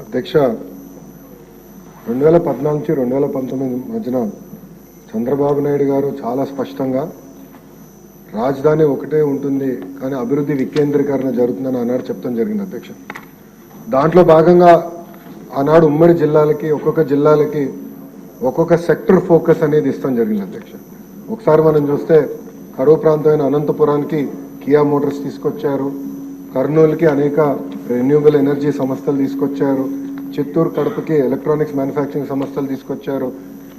అధ్యక్ష రెండు వేల పద్నాలుగు నుంచి రెండు వేల పంతొమ్మిది మధ్యన చంద్రబాబు నాయుడు గారు చాలా స్పష్టంగా రాజధాని ఒకటే ఉంటుంది కానీ అభివృద్ధి వికేంద్రీకరణ జరుగుతుందని ఆనాడు చెప్తాం జరిగింది అధ్యక్ష. దాంట్లో భాగంగా ఆనాడు ఉమ్మడి జిల్లాలకి ఒక్కొక్క జిల్లాలకి ఒక్కొక్క సెక్టర్ ఫోకస్ అనేది ఇస్తాం జరిగింది అధ్యక్ష. ఒకసారి మనం చూస్తే కరువు ప్రాంతమైన అనంతపురానికి కియా మోటార్స్ తీసుకొచ్చారు. కర్నూలుకి అనేక రెన్యూబుల్ ఎనర్జీ సంస్థలు తీసుకొచ్చారు. చిత్తూరు కడపకి ఎలక్ట్రానిక్స్ మ్యానుఫ్యాక్చరింగ్ సంస్థలు తీసుకొచ్చారు.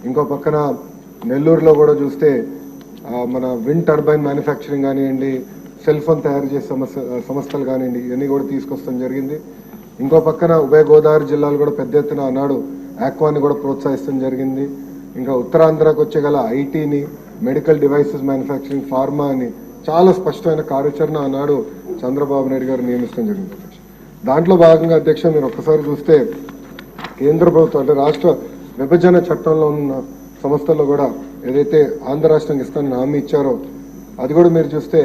ఇంకో పక్కన నెల్లూరులో కూడా చూస్తే మన విండ్ టర్బైన్ మ్యానుఫ్యాక్చరింగ్ కానివ్వండి సెల్ ఫోన్ తయారు చేసే సమస్య సంస్థలు కానివ్వండి ఇవన్నీ కూడా తీసుకొస్తాం జరిగింది. ఇంకో పక్కన ఉభయ గోదావరి జిల్లాలు కూడా పెద్ద ఎత్తున ఆనాడు ఆక్వాని కూడా ప్రోత్సహిస్తాం జరిగింది. ఇంకా ఉత్తరాంధ్రకు వచ్చే గల ఐటీని మెడికల్ డివైసెస్ మ్యానుఫ్యాక్చరింగ్ ఫార్మా అని చాలా స్పష్టమైన కార్యాచరణ ఆనాడు చంద్రబాబు నాయుడు గారు నియమిస్తాం జరిగింది. దాంట్లో భాగంగా అధ్యక్ష మీరు ఒక్కసారి చూస్తే కేంద్ర ప్రభుత్వం అంటే రాష్ట్ర విభజన చట్టంలో ఉన్న సంస్థల్లో కూడా ఏదైతే ఆంధ్ర రాష్ట్రానికి ఇస్తానని హామీ ఇచ్చారో అది కూడా మీరు చూస్తే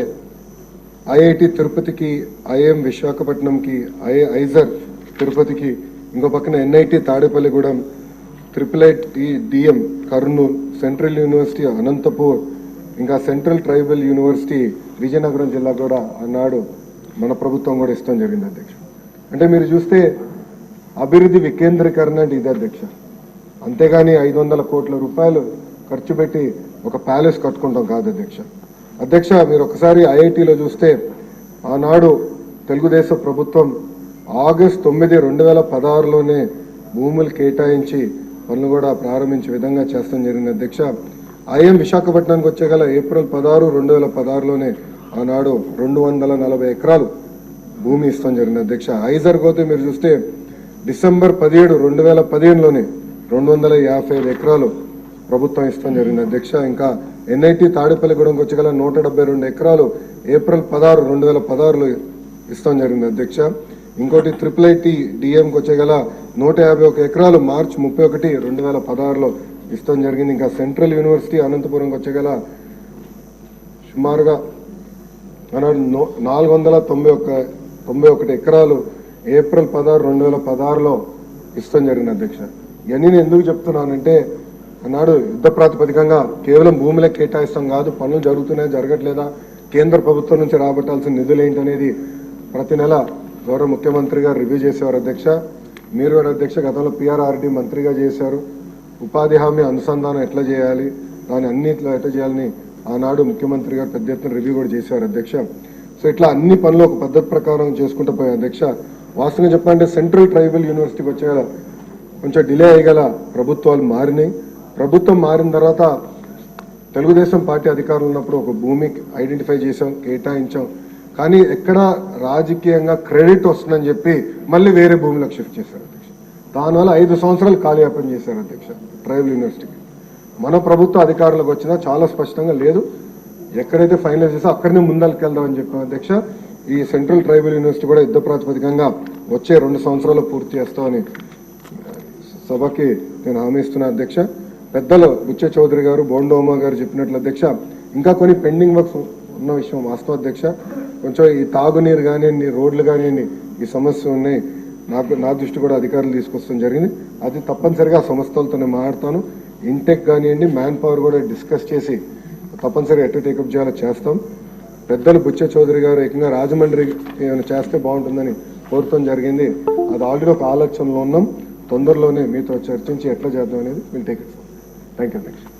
ఐఐటి తిరుపతికి ఐఎం విశాఖపట్నంకి ఐఏ ఐజర్ తిరుపతికి ఇంకో పక్కన NIT Tadepalligudem triple IT DM Kurnool central university Anantapur ఇంకా సెంట్రల్ ట్రైబల్ యూనివర్సిటీ విజయనగరం జిల్లా కూడా అన్నాడు మన ప్రభుత్వం కూడా ఇష్టం జరిగింది అధ్యక్షుడు అంటే మీరు చూస్తే అభివృద్ధి వికేంద్రీకరణ అంటే ఇదే అధ్యక్ష. అంతేగాని ఐదు వందల కోట్ల రూపాయలు ఖర్చు పెట్టి ఒక ప్యాలెస్ కట్టుకుంటాం కాదు అధ్యక్ష. అధ్యక్ష మీరు ఒకసారి ఐఐటిలో చూస్తే ఆనాడు తెలుగుదేశం ప్రభుత్వం ఆగస్ట్ తొమ్మిది రెండు వేల పదహారులోనే భూములు కేటాయించి పనులు కూడా ప్రారంభించే విధంగా చేస్తాం జరిగింది అధ్యక్ష. ఐఎం విశాఖపట్నానికి వచ్చే గల ఏప్రిల్ పదహారు రెండు వేల పదహారులోనే ఆనాడు రెండు వందల నలభై ఎకరాలు భూమి ఇస్తాం జరిగింది. అధ్యక్ష ఐజర్ పోతే మీరు చూస్తే డిసెంబర్ పదిహేడు రెండు వేల పదిహేనులోనే రెండు వందల యాభై ఐదు ఎకరాలు ప్రభుత్వం ఇస్తాం జరిగింది. అధ్యక్ష ఇంకా ఎన్ఐటి తాడేపల్లిగూడెంకి వచ్చగల నూట డెబ్బై రెండు ఎకరాలు ఏప్రిల్ పదహారు రెండు వేల పదహారులో ఇస్తాం జరిగింది. అధ్యక్ష ఇంకోటి ట్రిపుల్ ఐటి డిఎంకి వచ్చగల నూట యాభై ఒక ఎకరాలు మార్చ్ ముప్పై ఒకటి రెండు వేల పదహారులో ఇస్తాం జరిగింది. ఇంకా సెంట్రల్ యూనివర్సిటీ అనంతపురంకి వచ్చగల సుమారుగా నో- నాలుగు వందల తొంభై ఒక్క తొంభై ఒకటి ఎకరాలు ఏప్రిల్ పదహారు రెండు వేల పదహారులో ఇష్టం జరిగిన అధ్యక్ష. ఇవన్నీ నేను ఎందుకు చెప్తున్నానంటే ఆనాడు యుద్ధ ప్రాతిపదికంగా కేవలం భూములే కేటాయిస్తాం కాదు పనులు జరుగుతున్నాయా జరగట్లేదా కేంద్ర ప్రభుత్వం నుంచి రాబట్టాల్సిన నిధులు ఏంటనేది ప్రతి నెల గౌరవ ముఖ్యమంత్రి గారు రివ్యూ చేసేవారు అధ్యక్ష. మీరు కూడా అధ్యక్ష గతంలో పిఆర్ఆర్డి మంత్రిగా చేశారు. ఉపాధి హామీ అనుసంధానం ఎట్లా చేయాలి దాని అన్నిట్లో ఎట్లా చేయాలని ఆనాడు ముఖ్యమంత్రి గారు పెద్ద ఎత్తున రివ్యూ కూడా చేశారు అధ్యక్ష. సో ఇట్లా అన్ని పనులు ఒక పద్ధతి ప్రకారం చేసుకుంటూ పోయాం అధ్యక్ష వాస్తవంగా చెప్పాలంటే సెంట్రల్ ట్రైబల్ యూనివర్సిటీకి వచ్చే కొంచెం డిలే అయ్యగల ప్రభుత్వాలు మారినాయి. ప్రభుత్వం మారిన తర్వాత తెలుగుదేశం పార్టీ అధికారులు ఉన్నప్పుడు ఒక భూమి ఐడెంటిఫై చేసాం కేటాయించాం. కానీ ఎక్కడ రాజకీయంగా క్రెడిట్ వస్తుందని చెప్పి మళ్ళీ వేరే భూమిలోకి షిఫ్ట్ చేశారు అధ్యక్ష దానివల్ల ఐదు సంవత్సరాలు కాలయాపన చేశారు అధ్యక్ష ట్రైబల్ యూనివర్సిటీకి. మన ప్రభుత్వ అధికారులకు వచ్చినా చాలా స్పష్టంగా లేదు. ఎక్కడైతే ఫైనల్ చేసో అక్కడనే ముందరికి వెళ్దామని చెప్పాం అధ్యక్ష. ఈ సెంట్రల్ ట్రైబల్ యూనివర్సిటీ కూడా యుద్ధ ప్రాతిపదికంగా వచ్చే రెండు సంవత్సరాలు పూర్తి చేస్తామని సభకి నేను హామీ ఇస్తున్నా అధ్యక్ష. పెద్దలు బుచ్చ చౌదరి గారు బోండోమా గారు చెప్పినట్లు అధ్యక్ష ఇంకా కొన్ని పెండింగ్ వర్క్స్ ఉన్న విషయం వాస్తవ అధ్యక్ష. కొంచెం ఈ తాగునీరు కానివ్వండి రోడ్లు కానివ్వండి ఈ సమస్య ఉన్నాయి. నాకు నా దృష్టి కూడా అధికారులు తీసుకొస్తాం జరిగింది. అది తప్పనిసరిగా సంస్థలతో నేను మాట్లాడతాను. ఇంటెక్ కానివ్వండి మ్యాన్ పవర్ కూడా డిస్కస్ చేసి తప్పనిసరిగా ఎట్లా టేకప్ చేయాలో చేస్తాం. పెద్దలు బుచ్చ చౌదరి గారు ఏకంగా రాజమండ్రి ఏమైనా చేస్తే బాగుంటుందని కోరుతాం జరిగింది. అది ఆల్రెడీ ఒక ఆలోచనలో ఉన్నాం. తొందరలోనే మీతో చర్చించి ఎట్లా చేద్దాం అనేది will take it thank you అధ్యక్ష